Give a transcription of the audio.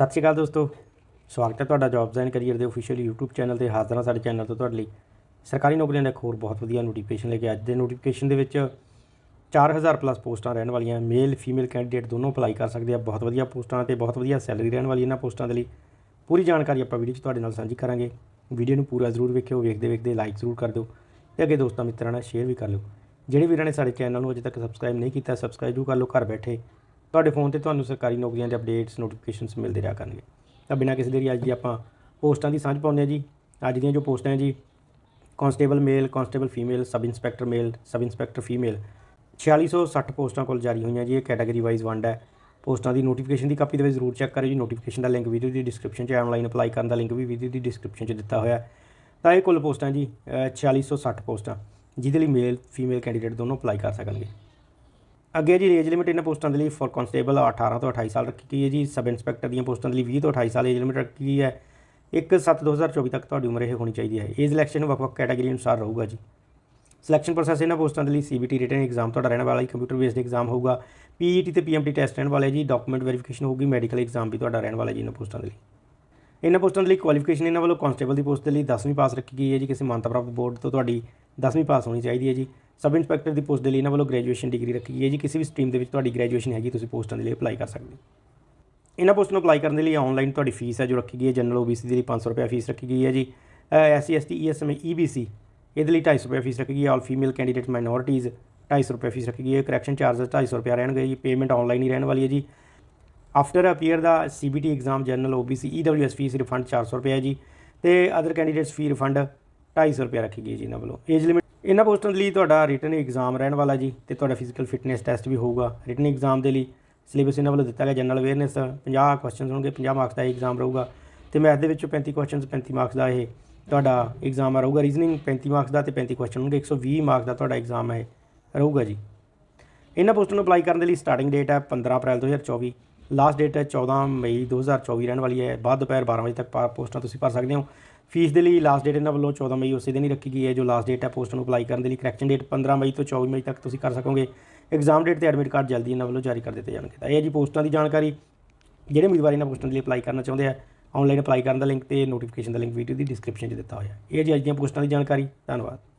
ਸਤਿ ਸ਼੍ਰੀ ਅਕਾਲ ਦੋਸਤੋ। ਸਵਾਗਤ ਹੈ ਤੁਹਾਡਾ ਜੌਬਸ ਐਂਡ ਕੈਰੀਅਰ ਦੇ ਅਫੀਸ਼ੀਅਲ YouTube ਚੈਨਲ ਤੇ ਹਾਜ਼ਰ ਹਾਂ ਸਾਡੇ ਚੈਨਲ ਤੋਂ ਤੁਹਾਡੇ ਲਈ। ਸਰਕਾਰੀ ਨੌਕਰੀਆਂ ਦਾ ਇੱਕ ਹੋਰ ਬਹੁਤ ਵਧੀਆ ਨੋਟੀਫਿਕੇਸ਼ਨ ਲੈ ਕੇ ਅੱਜ ਦੇ ਨੋਟੀਫਿਕੇਸ਼ਨ ਦੇ ਵਿੱਚ 4000 ਪਲੱਸ ਪੋਸਟਾਂ ਰਹਿਣ ਵਾਲੀਆਂ ਮੇਲ ਫੀਮੇਲ ਕੈਂਡੀਡੇਟ ਦੋਨੋਂ ਅਪਲਾਈ ਕਰ ਸਕਦੇ ਆ। ਬਹੁਤ ਵਧੀਆ ਪੋਸਟਾਂ ਤੇ ਬਹੁਤ ਵਧੀਆ ਸੈਲਰੀ ਰਹਿਣ ਵਾਲੀ ਇਹਨਾਂ ਪੋਸਟਾਂ ਦੇ ਲਈ। ਪੂਰੀ ਜਾਣਕਾਰੀ ਆਪਾਂ ਵੀਡੀਓ 'ਚ ਤੁਹਾਡੇ ਨਾਲ ਸਾਂਝੀ ਕਰਾਂਗੇ। ਵੀਡੀਓ ਨੂੰ ਪੂਰਾ ਜ਼ਰੂਰ ਵੇਖਿਓ, ਵੇਖਦੇ ਵੇਖਦੇ ਲਾਈਕ ਜ਼ਰੂਰ ਕਰ ਦਿਓ ਤੇ ਅੱਗੇ ਦੋਸਤਾਂ ਮਿੱਤਰਾਂ ਨਾਲ ਸ਼ੇਅਰ ਵੀ ਕਰ ਲਿਓ। ਜਿਹੜੇ ਵੀਰਾਂ ਨੇ ਸਾਡੇ ਚੈਨਲ ਨੂੰ ਅਜੇ ਤੱਕ ਸਬਸਕ੍ਰਾਈਬ ਨਹੀਂ ਕੀਤਾ ਸਬਸਕ੍ਰਾਈਬ ਜ਼ਰੂਰ ਕਰ ਲਓ, ਘਰ ਬੈਠੇ ਤੁਹਾਡੇ ਫੋਨ ਤੇ ਤੁਹਾਨੂੰ ਸਰਕਾਰੀ ਨੌਕਰੀਆਂ ਦੇ ਅਪਡੇਟਸ ਨੋਟੀਫਿਕੇਸ਼ਨਸ ਮਿਲਦੇ ਰਿਹਾ ਕਰਨਗੇ। ਤਾਂ ਬਿਨਾਂ ਕਿਸੇ ਦੇਰੀ ਅੱਜ ਦੀ ਆਪਾਂ ਪੋਸਟਾਂ ਦੀ ਸਾਂਝ ਪਾਉਂਦੇ ਹਾਂ ਜੀ। ਅੱਜ ਦੀਆਂ ਜੋ ਪੋਸਟਾਂ ਹੈ ਜੀ constable male constable female sub inspector male sub inspector female 4660 ਪੋਸਟਾਂ ਕੋਲ ਜਾਰੀ ਹੋਈਆਂ ਜੀ ਇਹ ਕੈਟਾਗਰੀ ਵਾਈਜ਼ ਵੰਡ ਹੈ। ਪੋਸਟਾਂ ਦੀ ਨੋਟੀਫਿਕੇਸ਼ਨ ਦੀ ਕਾਪੀ ਦੇ ਵਿੱਚ ਜ਼ਰੂਰ ਚੈੱਕ ਕਰਿਓ ਜੀ। ਨੋਟੀਫਿਕੇਸ਼ਨ ਦਾ ਲਿੰਕ ਵੀਡੀਓ ਦੀ ਡਿਸਕ੍ਰਿਪਸ਼ਨ 'ਚ ਆਨਲਾਈਨ ਅਪਲਾਈ ਕਰਨ ਦਾ ਲਿੰਕ ਵੀ ਵੀਡੀਓ ਦੀ ਡਿਸਕ੍ਰਿਪਸ਼ਨ 'ਚ ਦਿੱਤਾ ਹੋਇਆ ਤਾਂ ਇਹ ਕੁੱਲ ਪੋਸਟਾਂ ਜੀ ਅ, 4660 ਪੋਸਟਾਂ ਜਿਹਦੇ ਲਈ ਮੇਲ ਫੀਮੇਲ ਕੈਂਡੀਡੇਟ ਦੋਨੋਂ ਅਪਲਾਈ ਕਰ ਸਕਣਗੇ। ਅੱਗੇ ਜੀ ਏਜ ਲਿਮਿਟ ਇਹਨਾਂ ਪੋਸਟਾਂ ਦੇ ਲਈ ਫੋਰ ਕਾਂਸਟੇਬਲ 18 ਤੋਂ 28 ਸਾਲ ਰੱਖੀ ਗਈ ਹੈ ਜੀ, ਸਬ ਇੰਸਪੈਕਟਰ ਦੀਆਂ ਪੋਸਟਾਂ ਦੇ ਲਈ 20 ਤੋਂ 28 ਸਾਲ ਏਜ ਲਿਮਿਟ ਰੱਖੀ ਗਈ ਹੈ। 1/7/2024 ਤੱਕ ਤੁਹਾਡੀ ਉਮਰ ਇਹ ਹੋਣੀ ਚਾਹੀਦੀ ਹੈ। ਏਜ ਸਿਲੈਕਸ਼ਨ ਵੱਖ-ਵੱਖ ਕੈਟਾਗਰੀ ਅਨੁਸਾਰ ਰਹੂਗਾ ਜੀ। ਸਿਲੈਕਸ਼ਨ ਪ੍ਰੋਸੈਸ ਇਹਨਾਂ ਪੋਸਟਾਂ ਦੇ ਲਈ ਸੀਬੀਟੀ ਰਿਟਨ ਐਗਜ਼ਾਮ ਤੁਹਾਡਾ ਰਹਿਣ ਵਾਲਾ ਹੈ ਕੰਪਿਊਟਰ ਬੇਸਡ ਐਗਜ਼ਾਮ ਹੋਊਗਾ ਪੀਈਟੀ ਤੇ ਪੀਐਮਟੀ ਟੈਸਟ ਰਹਿਣ ਵਾਲੇ ਜੀ ਡਾਕੂਮੈਂਟ ਵੈਰੀਫਿਕੇਸ਼ਨ ਹੋਊਗੀ ਮੈਡੀਕਲ ਐਗਜ਼ਾਮ ਵੀ ਤੁਹਾਡਾ ਰਹਿਣ ਵਾਲਾ ਜੀ ਇਹਨਾਂ ਪੋਸਟਾਂ ਦੇ ਲਈ। ਇਹਨਾਂ ਪੋਸਟਾਂ ਦੇ ਲਈ ਕੁਆਲੀਫਿਕੇਸ਼ਨ ਇਹਨਾਂ ਵੱਲੋਂ ਕਾਂਸਟੇਬਲ ਦੀ ਪੋਸਟ ਦੇ ਲਈ 10ਵੀਂ ਪਾਸ ਰੱਖੀ ਗਈ ਹੈ ਜੀ, ਕਿਸੇ ਮਾਨਤਾ ਪ੍ਰਾਪਤ ਬੋਰਡ ਤੋਂ ਤੁਹਾਡੀ 10ਵੀਂ ਪਾਸ ਹੋਣੀ ਚਾਹੀਦੀ ਹੈ ਜੀ। ਸਬ ਇੰਸਪੈਕਟਰ ਦੀ ਪੋਸਟ ਦੇ ਲਈ ਇਹਨਾਂ ਵੱਲੋਂ ਗ੍ਰੈਜੂਏਸ਼ਨ ਡਿਗਰੀ ਰੱਖੀ ਗਈ ਹੈ ਜੀ। ਕਿਸੇ ਵੀ ਸਟਰੀਮ ਦੇ ਵਿੱਚ ਤੁਹਾਡੀ ਗ੍ਰੈਜੂਏਸ਼ਨ ਹੈਗੀ, ਤੁਸੀਂ ਪੋਸਟਾਂ ਦੇ ਲਈ ਅਪਲਾਈ ਕਰ ਸਕਦੇ ਹੋ। ਇਹਨਾਂ ਪੋਸਟ ਨੂੰ ਅਪਲਾਈ ਕਰਨ ਦੇ ਲਈ ਆਨਲਾਈਨ ਤੁਹਾਡੀ ਫੀਸ ਹੈ ਜੋ ਰੱਖੀ ਗਈ ਹੈ। ਜਨਰਲ ਓਬੀਸੀ ਦੇ ਲਈ 500 ਰੁਪਏ ਫੀਸ ਰੱਖੀ ਗਈ ਹੈ ਜੀ। ਐਸਸੀ ਐਸਟੀ ਈਐਸਐਮ ਈਬੀਸੀ ਇਹਦੇ ਲਈ 250 ਰੁਪਏ ਫੀਸ ਰੱਖੀ ਗਈ ਹੈ। ਆਲ ਫੀਮੇਲ ਕੈਂਡੀਡੇਟ ਮਾਈਨੋਰਿਟੀਜ਼ 250 ਰੁਪਏ ਫੀਸ ਰੱਖੀ ਗਈ ਹੈ। ਕਰੈਕਸ਼ਨ ਚਾਰजेस 250 ਰੁਪਏ ਰਹਿਣਗੇ ਜੀ। ਪੇਮੈਂਟ ਆਨਲਾਈਨ ਹੀ ਰਹਿਣ ਵਾਲੀ ਹੈ ਜੀ। ਆਫਟਰ ਅਪੀਅਰ ਦਾ CBT exam general OBC EWS fee refund 400 ਰੁਪਏ ਹੈ ਜੀ ਤੇ ਅਦਰ ਕੈਂਡੀਡੇਟਸ ਫੀ ਰਿਫੰਡ 250 ਰੁਪਏ ਰੱਖੀ ਗਈ ਜੀ ਇਹਨਾਂ ਵੱਲੋਂ। ਏਜ ਲਿਮਿਟ ਇਹਨਾਂ ਪੋਸਟਾਂ ਦੇ ਲਈ ਤੁਹਾਡਾ ਰਿਟਨ ਐਗਜ਼ਾਮ ਰਹਿਣ ਵਾਲਾ ਜੀ ਤੇ ਤੁਹਾਡਾ ਫਿਜ਼ੀਕਲ ਫਿਟਨੈਸ ਟੈਸਟ ਵੀ ਹੋਊਗਾ। ਰਿਟਨ ਐਗਜ਼ਾਮ ਦੇ ਲਈ ਸਿਲੇਬਸ ਇਹਨਾਂ ਵੱਲੋਂ ਦਿੱਤਾ ਗਿਆ ਜਨਰਲ ਅਵੇਅਰਨੈਸ 50 ਕੁਐਸਚਨਸ ਹੋਣਗੇ 50 ਮਾਰਕਸ ਦਾ ਐਗਜ਼ਾਮ ਰਹੂਗਾ ਤੇ ਮੈਥ ਦੇ ਵਿੱਚੋਂ 35 ਕੁਐਸਚਨਸ 35 ਮਾਰਕਸ ਦਾ ਇਹ ਤੁਹਾਡਾ ਐਗਜ਼ਾਮ ਰਹੂਗਾ। ਰੀਜ਼ਨਿੰਗ 35 ਮਾਰਕਸ ਦਾ ਤੇ 35 ਕੁਐਸਚਨ ਹੋਣਗੇ 120 ਮਾਰਕਸ ਦਾ ਤੁਹਾਡਾ ਐਗਜ਼ਾਮ ਹੈ ਰਹੂਗਾ ਜੀ। ਇਹਨਾਂ ਪੋਸਟਾਂ ਨੂੰ ਅਪਲਾਈ ਕਰਨ ਦੇ ਲਈ ਸਟਾਰਟਿੰਗ ਡੇਟ ਹੈ 15 ਅਪ੍ਰੈਲ 2024 ਲਾਸਟ ਡੇਟ ਹੈ 14 ਮਈ 2024 ਰਹਿਣ ਵਾਲੀ ਹੈ। ਬਾਅਦ ਦੁਪਹਿਰ 12 ਵਜੇ ਤੱਕ ਪਾ- ਪੋਸਟਾਂ ਤੁਸੀਂ ਭਰ ਸਕਦੇ ਹੋ। ਫੀਸ ਦੇ ਲਈ ਲਾਸਟ ਡੇਟ ਇਹਨਾਂ ਵੱਲੋਂ 14 ਮਈ ਉਸੇ ਦਿਨ ਹੀ ਰੱਖੀ ਗਈ ਹੈ। ਜੋ ਲਾਸਟ ਡੇਟ ਹੈ ਪੋਸਟਾਂ ਨੂੰ ਅਪਲਾਈ ਕਰਨ ਦੇ ਲਈ ਕਰੈਕਸ਼ਨ ਡੇਟ 15 ਮਈ ਤੋਂ 24 ਮਈ ਤੱਕ ਤੁਸੀਂ ਕਰ ਸਕੋਗੇ। ਐਗਜ਼ਾਮ ਡੇਟ ਤੇ ਐਡਮਿਟ ਕਾਰਡ ਜਲਦੀ ਇਹਨਾਂ ਵੱਲੋਂ ਜਾਰੀ ਕਰ ਦਿੱਤੇ ਜਾਣਗੇ। ਤਾਂ ਇਹ ਹੈ ਜੀ ਪੋਸਟਾਂ ਦੀ ਜਾਣਕਾਰੀ। ਜਿਹੜੇ ਉਮੀਦਵਾਰ ਇਹਨਾਂ ਪੋਸਟਾਂ ਦੇ ਲਈ ਅਪਲਾਈ ਕਰਨਾ ਚਾਹੁੰਦੇ ਆ ਆਨਲਾਈਨ ਅਪਲਾਈ ਕਰਨ ਦਾ ਲਿੰਕ ਤੇ ਨੋਟੀਫਿਕੇਸ਼ਨ ਦਾ ਲਿੰਕ ਵੀਡੀਓ ਦੀ ਡਿਸਕ੍ਰਿਪਸ਼ਨ 'ਚ ਦਿੱਤਾ ਹੋਇਆ ਹੈ। ਇਹ ਹੈ ਜੀ ਅੱਜ ਦੀਆਂ ਪੋਸਟਾਂ ਦੀ ਜਾਣਕਾਰੀ। ਧੰਨਵਾਦ।